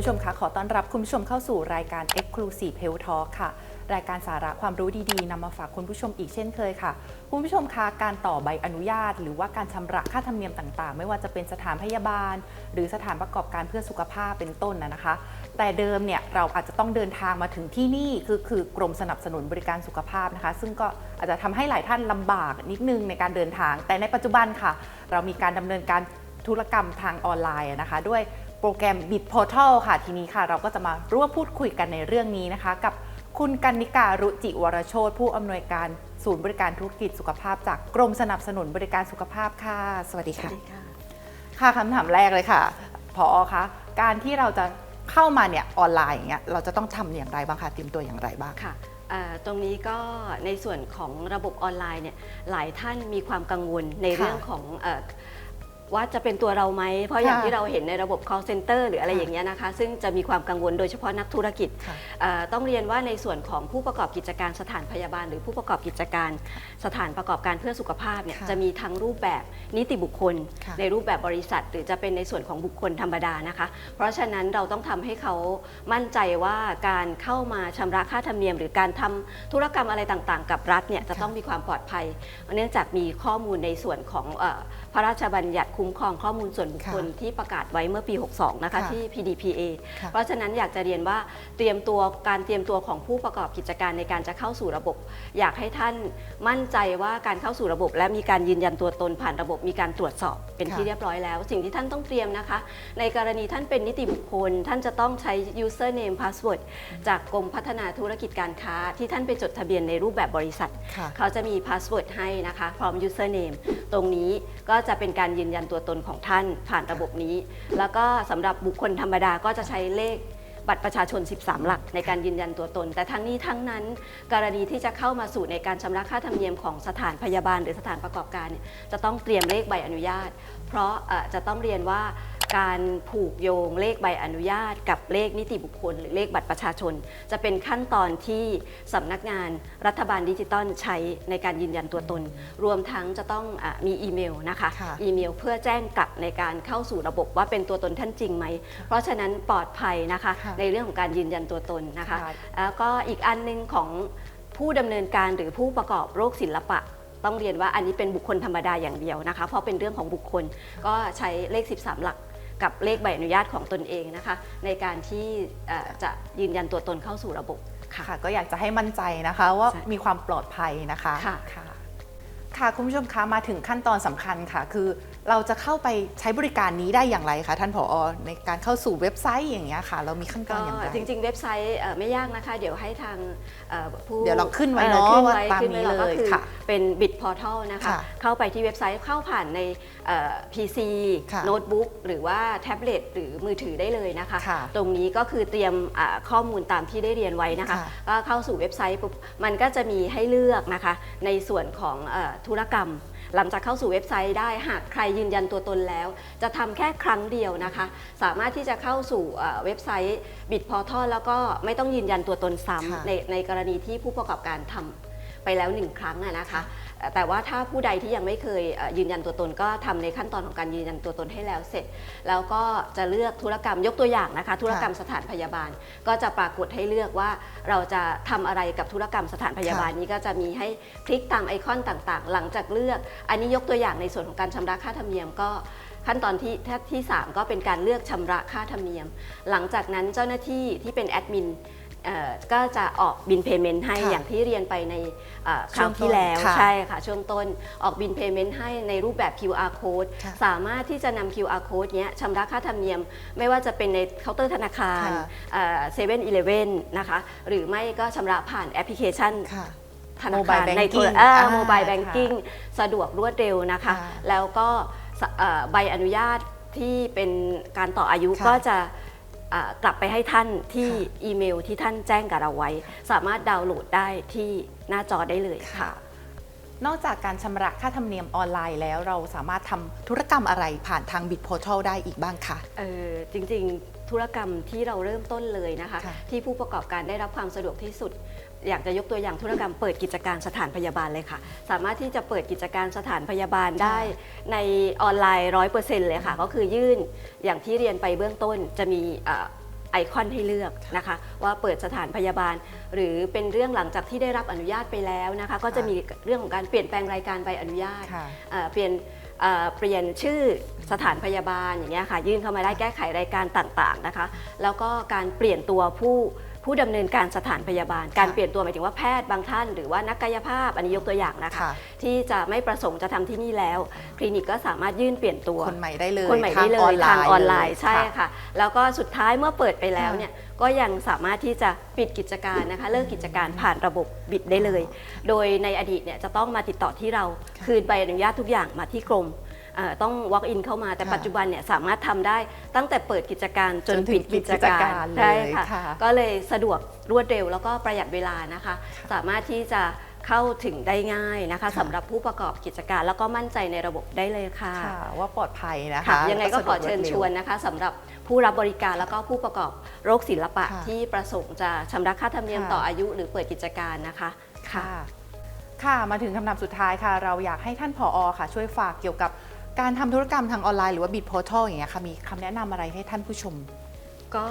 ู้ชมคะขอต้อนรับคุณผู้ชมเข้าสู่รายการ Exclusive Health Talk ค่ะ รายการสาระความรู้ดีๆนำมาฝากคุณผู้ชมอีกเช่นเคยค่ะ คุณผู้ชมคะการต่อใบอนุญาต หรือว่าการชำระค่าธรรมเนียมต่างๆ ไม่ว่าจะเป็นสถานพยาบาล หรือสถานประกอบการเพื่อสุขภาพเป็นต้นนะนะคะ แต่เดิมเนี่ยเราอาจจะต้องเดินทางมาถึงที่นี่คือคือกรมสนับสนุนบริการสุขภาพนะคะ ซึ่งก็อาจจะทำให้หลายท่านลำบากนิดนึงในการเดินทาง แต่ในปัจจุบันค่ะ เรามีการดำเนินการธุรกรรมทางออนไลน์นะคะ ด้วย โปรแกรม Bit Portal ค่ะทีนี้ค่ะ เราก็จะมาร่วมพูดคุยกันในเรื่องนี้นะคะ กับคุณกันนิการุจิวรโชตผู้อำนวยการศูนย์บริการธุรกิจสุขภาพ จากกรมสนับสนุนบริการสุขภาพค่ะ สวัสดีค่ะ ค่ะคำถามแรกเลยค่ะพอคะการที่เราจะเข้ามาเนี่ยออนไลน์อย่างเงี้ยเราจะต้องทำอย่างไรบ้างคะเตรียมตัวอย่างไรบ้างค่ะเอ่อตรงนี้ก็ในส่วนของระบบออนไลน์เนี่ยหลายท่านมีความกังวลในค่ะเรื่องของเอ่อ ว่าจะเป็นตัวเราไหม เพราะอย่างค่ะที่เราเห็นในระบบ call center หรืออะไรค่ะอย่างเงี้ยนะคะ ซึ่งจะมีความกังวลโดยเฉพาะนักธุรกิจค่ะเอ่อต้องเรียนว่าในส่วนของผู้ประกอบกิจการสถานพยาบาล หรือผู้ประกอบกิจการสถานประกอบการเพื่อสุขภาพเนี่ยค่ะจะมีทั้งรูปแบบนิติบุคคลค่ะในรูปแบบบริษัท หรือจะเป็นในส่วนของบุคคลธรรมดานะคะ เพราะฉะนั้นเราต้องทำให้เขามั่นใจว่าการเข้ามาชำระค่าธรรมเนียม หรือการทำธุรกรรมอะไรต่างๆ กับรัฐเนี่ยจะต้องมีความปลอดภัย เนื่องจากมีข้อมูลในส่วนของเอ่อพระราชบัญญัติคุ้มครองข้อมูลส่วนบุคคลค่ะที่ประกาศไว้เมื่อปี 62 นะคะค่ะที่ PDPA ค่ะเพราะฉะนั้นอยากจะเรียนว่าเตรียมตัวการเตรียมตัวของผู้ประกอบกิจการในการจะเข้าสู่ระบบ อยากให้ท่านมั่นใจว่าการเข้าสู่ระบบ และมีการยืนยันตัวตนผ่านระบบมีการตรวจสอบเป็นที่ค่ะเรียบร้อยแล้ว สิ่งที่ท่านต้องเตรียมนะคะ ในกรณีท่านเป็นนิติบุคคล ท่านจะต้องใช้ username password จากกรมพัฒนาธุรกิจการค้า ที่ท่านไปจดทะเบียนในรูปแบบบริษัทค่ะเขาจะมีพาสเวิร์ดให้นะคะพร้อม username ตรงนี้ก็จะเป็นการยืนยันตัวตนของท่านผ่านระบบนี้ แล้วก็สำหรับบุคคลธรรมดาก็จะใช้เลขบัตรประชาชน 13 หลักในการยืนยันตัวตน แต่ทั้งนี้ทั้งนั้น กรณีที่จะเข้ามาสู่ในการชำระค่าธรรมเนียมของสถานพยาบาลหรือสถานประกอบการเนี่ยจะต้องเตรียมเลขใบอนุญาต เพราะเอ่อจะต้องเรียนว่า การผูกโยงเลขใบอนุญาต กับเลขนิติบุคคล หรือเลขบัตรประชาชน จะเป็นขั้นตอนที่สำนักงานรัฐบาลดิจิตอลใช้ในการยืนยันตัวตน รวมทั้งจะต้องอามีอีเมลนะคะค่ะ อีเมลเพื่อแจ้งกลับในการเข้าสู่ระบบว่าเป็นตัวตนท่านจริงไหม เพราะฉะนั้นปลอดภัยนะคะค่ะ ในเรื่องของการยืนยันตัวตนนะคะค่ะแล้วก็อีกอันหนึงของผู้ดำเนินการหรือผู้ประกอบโรคศิลปะ ต้องเรียนว่าอันนี้เป็นบุคคลธรรมดาอย่างเดียวนะคะ เพราะเป็นเรื่องของบุคคลก็ใช้เลข 13 หลัก กับเลขใบอนุญาตของตนเองนะคะ ในการที่เอ่อจะยืนยันตัวตนเข้าสู่ระบบค่ะค่ะก็อยากจะให้มั่นใจนะคะว่าใช่มีความปลอดภัยนะคะค่ะค่ะค่ะคุณผู้ชมคะมาถึงขั้นตอนสำคัญค่ะ คือ เราจะเข้าไปใช้บริการนี้ได้อย่างไรคะท่านผอ ในการเข้าสู่เว็บไซต์อย่างเงี้ยค่ะ เรามีขั้นตก็อนอย่างไรจริง ๆ เว็บไซต์เอ่อไม่ยากนะคะ เดี๋ยวให้ทางเอ่อผู้เดี๋ยวเราขึ้นไว้อ่อเนาะขึ้นว่าไว้ตามขึ้นไว้นี้เราก็เลยคือค่ะเป็น Bit Portal นะคะค่ะเข้าไปที่เว็บไซต์เข้าผ่านในเอ่อ PC ค่ะโน้ตบุ๊กหรือว่าแท็บเล็ตหรือมือถือได้เลยนะคะค่ะตรงนี้ก็คือเตรียมอ่าข้อมูลตามที่ได้เรียนไว้นะคะค่ะก็เข้าสู่เว็บไซต์ปุ๊บมันก็จะมีให้เลือกนะคะในส่วนของเอ่อธุรกรรม หลังจากเข้าสู่เว็บไซต์ได้หากใครยืนยันตัวตนแล้ว จะทำแค่ครั้งเดียวนะคะ สามารถที่จะเข้าสู่เอ่อเว็บไซต์ Bit Portal แล้วก็ไม่ต้องยืนยันตัวตนซ้ค่ะำในในกรณีที่ผู้ประกอบการทำ ไปแล้วหนึ่งครั้งอะนะคะเอ่อแต่ว่าถ้าผู้ใดที่ยังไม่เคยเอ่อยืนยันตัวตนก็ทำในขั้นตอนของการยืนยันตัวตนให้แล้วเสร็จ แล้วก็จะเลือกธุรกรรมยกตัวอย่างนะคะ ธุรกรรมสถานพยาบาล ก็จะปรากฏให้เลือกว่าเราจะทำอะไรกับธุรกรรมสถานพยาบาลนี้ก็จะมีให้คลิกตามไอคอนต่างๆ หลังจากเลือก อันนี้ยกตัวอย่างในส่วนของการชำระค่าธรรมเนียมก็ขั้นตอนที่ที่ 3 ก็เป็นการเลือกชำระค่าธรรมเนียม หลังจากนั้นเจ้าหน้าที่ที่เป็นแอดมินเอ่อ ก็จะออกบินเพย์เมนต์ให้ค่ะอย่างที่เรียนไปในเอ่อคช่ราววงต้นที่แล้วค่ะใช่ค่ะช่วงต้นออกบินเพย์เมนต์ให้ในรูปแบบ QR code ค่ะ สามารถที่จะนำ QR code เนี้ยชำระค่าธรรมเนียม ไม่ว่าจะเป็นในเคาน์เตอร์ธนาคารค่ะ เซเว่นอีเลฟเว่นนะคะหรือไม่ก็ชำระผ่านแอปพลิเคชัน ค่ะ ธนาคาร Mobile ในโทร Banking อ่าอ่าโมบายค่ะแบงกิ้งสะดวกรวดเร็วนะคะ ค่ะแล้วก็สเอ่อใบอนุญาตที่เป็นการต่ออายุค่ะก็จะอ่า กลับไปให้ท่านที่ค่ะอีเมลที่ท่านแจ้งกับเราไว้ สามารถดาวน์โหลดได้ที่หน้าจอได้เลยค่ะค่ะ นอกจากการชำระค่าธรรมเนียมออนไลน์แล้วเราสามารถทำธุรกรรมอะไรผ่านทาง Bit Portal ได้อีกบ้างคะเออจริงๆ ธุรกรรมที่เราเริ่มต้นเลยนะคะค่ะที่ผู้ประกอบการได้รับความสะดวกที่สุด อยากจะยกตัวอย่างธุรกรรมเปิดกิจการสถานพยาบาลเลยค่ะ สามารถที่จะเปิดกิจการสถานพยาบาลได้ในออนไลน์ร้อยเปอร์เซ็นต์เลยค่ะ ก็คือยื่นอย่างที่เรียนไปเบื้องต้นจะมีเอ่อไอคอนให้เลือกนะคะ ว่าเปิดสถานพยาบาล หรือเป็นเรื่องหลังจากที่ได้รับอนุญาตไปแล้วนะคะ ก็จะมีเรื่องของการเปลี่ยนแปลงรายการใบอนุญาตค่ะเอ่อเปลี่ยนเอ่อเปลี่ยนชื่อสถานพยาบาลอย่างเงี้ยค่ะยื่นเข้ามาได้แก้ไขรายการต่างๆนะคะ แล้วก็การเปลี่ยนตัวผู้ ผู้ดำเนินการสถานพยาบาล การเปลี่ยนตัวหมายถึงว่าแพทย์บางท่าน หรือว่านักกายภาพอันนี้ยกตัวอย่างนะคะค่ะที่จะไม่ประสงค์จะทำที่นี่แล้ว คลินิกก็สามารถยื่นเปลี่ยนตัวคนใหม่ได้เลยคนใหม่ได้เลทางยทางออนไลน์เยใช่ค่ะ แล้วก็สุดท้ายเมื่อเปิดไปแล้วค่ะเนี่ยก็ยังสามารถที่จะปิดกิจการนะคะเลิกกิจการผ่านระบบบิดได้เลย โดยในอดีตเนี่ยจะต้องมาติดต่อที่เราค่ะคืนใบอนุญาตทุกอย่างมาที่กรมเอ่อ ต้อง walk in เข้ามาแต่ค่ะปัจจุบันเนี่ยสามารถทำได้ตั้งแต่เปิดกิจการจนจนถึปิงดกิจการปิดกิจการเลยใช่ค่ะค่ะก็เลยสะดวกรวดเร็วแล้วก็ประหยัดเวลานะคะ สามารถที่จะเข้าถึงได้ง่ายนะคะค่ะสำหรับผู้ประกอบกิจการ แล้วก็มั่นใจในระบบได้เลยค่ะค่ะว่าปลอดภัยนะคะค่ะยังไงก็สะดขวอเชิญรวดร็ชวนนะคะสำหรับผู้รับบริการแล้วก็ผู้ประกอบโรคศิลปะค่ะที่ประสงค์จะชำระค่าธรรมเนียมค่ะต่ออายุหรือเปิดกิจการนะคะค่ะ ค่ะมาถึงคำถามสุดท้ายค่ะ เราอยากให้ท่านผอค่ะ ช่วยฝากเกี่ยวกับ การทำธุรกรรมทางออนไลน์หรือว่าบิดโพ r t ทัลอย่างเงี้ยค่ะมีคำแนะนำอะไรให้ท่านผู้ชม ก็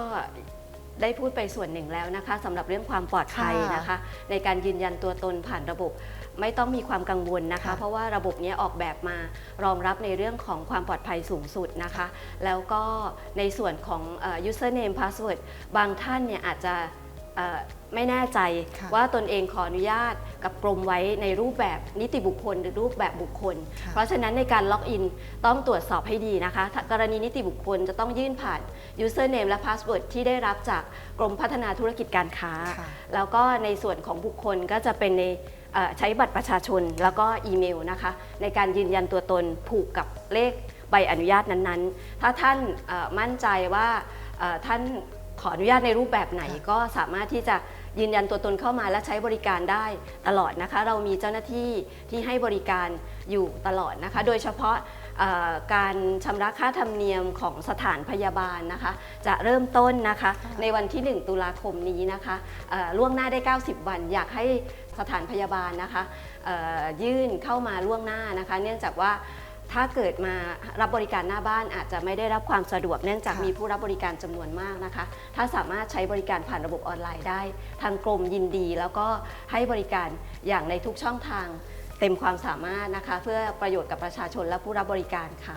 ได้พูดไปส่วนหนึ่งแล้วนะคะสำหรับเรื่องความปลอดภัยค่ะนะคะ ในการยืนยันตัวตนผ่านระบบไม่ต้องมีความกังวลนะคะ ค่ะ เพราะว่าระบบเนี้ยออกแบบมารองรับในเรื่องของความปลอดภัยสูงสุดนะคะ แล้วก็ในส่วนของเอ่อ username password บางท่านเนี่ยอาจจะเอ่อ ไม่แน่ใจค่ะว่าตนเองขออนุญาตกับกรมไว้ในรูปแบบนิติบุคคลหรือรูปแบบบุคคลค่ะเพราะฉะนั้นในการล็อกอินต้องตรวจสอบให้ดีนะคะถ้ากรณีนิติบุคคลจะต้องยื่นผ่าน username และ password ที่ได้รับจากกรมพัฒนาธุรกิจการค้าค่ะแล้วก็ในส่วนของบุคคลก็จะเป็นในเอ่อใช้บัตรประชาชนแล้วก็อีเมลนะคะ ในการยืนยันตัวตนผูกกับเลขใบอนุญาตนั้นๆ ถ้าท่านเอ่อมั่นใจว่าเอ่อท่าน ขออนุญาตในรูปแบบไหนค่ะก็สามารถที่จะยืนยันตัวตนเข้ามาและใช้บริการได้ตลอดนะคะ เรามีเจ้าหน้าที่ที่ให้บริการอยู่ตลอดนะคะ โดยเฉพาะเอ่อการชำระค่าธรรมเนียมของสถานพยาบาลนะคะ จะเริ่มต้นนะคะค่ะในวันที่ 1 ตุลาคมนี้นะคะเอ่อล่วงหน้าได้ 90 วัน อยากให้สถานพยาบาลนะคะเอ่อยื่นเข้ามาล่วงหน้านะคะ เนื่องจากว่า ถ้าเกิดมารับบริการหน้าบ้านอาจจะไม่ได้รับความสะดวกเนื่องจากค่ะมีผู้รับบริการจำนวนมากนะคะ ถ้าสามารถใช้บริการผ่านระบบออนไลน์ได้ ทางกรมยินดี แล้วก็ให้บริการอย่างในทุกช่องทางเต็มความสามารถนะคะ เพื่อประโยชน์กับประชาชนและผู้รับบริการค่ะ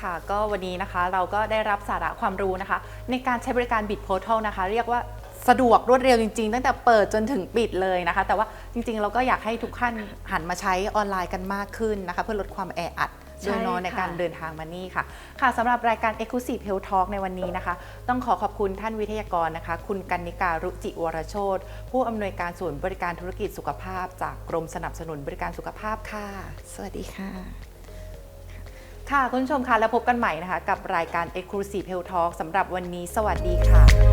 ค่ะก็วันนี้นะคะเราก็ได้รับสาระความรู้นะคะ ในการใช้บริการบิดโพ r t ทัลนะคะ เรียกว่าสะดวกรวดเร็วจริงๆ ตั้งแต่เปิดจนถึงปิดเลยนะคะ แต่ว่าจริงๆ เราก็อยากให้ทุกท่านหันมาใช้ออนไลน์กันมากขึ้นนะคะ เพื่อลดความแออัดใช่ โดยเนอนในค่ะการเดินทางมานี่ค่ะ ค่ะสำหรับรายการ Exclusive Health Talk ในวันนี้นะคะ ต้องขอขอบคุณท่านวิทยากรนะคะ คุณกันนิการุจิวรโชตผู้อำนวยการศูนย์บริการธุรกิจสุขภาพ จากกรมสนับสนุนบริการสุขภาพค่ะ สวัสดีค่ะ ค่ะคุณผู้ชมคะแล้วพบกันใหม่นะคะ กับรายการ Exclusive Health Talk สำหรับวันนี้ สวัสดีค่ะ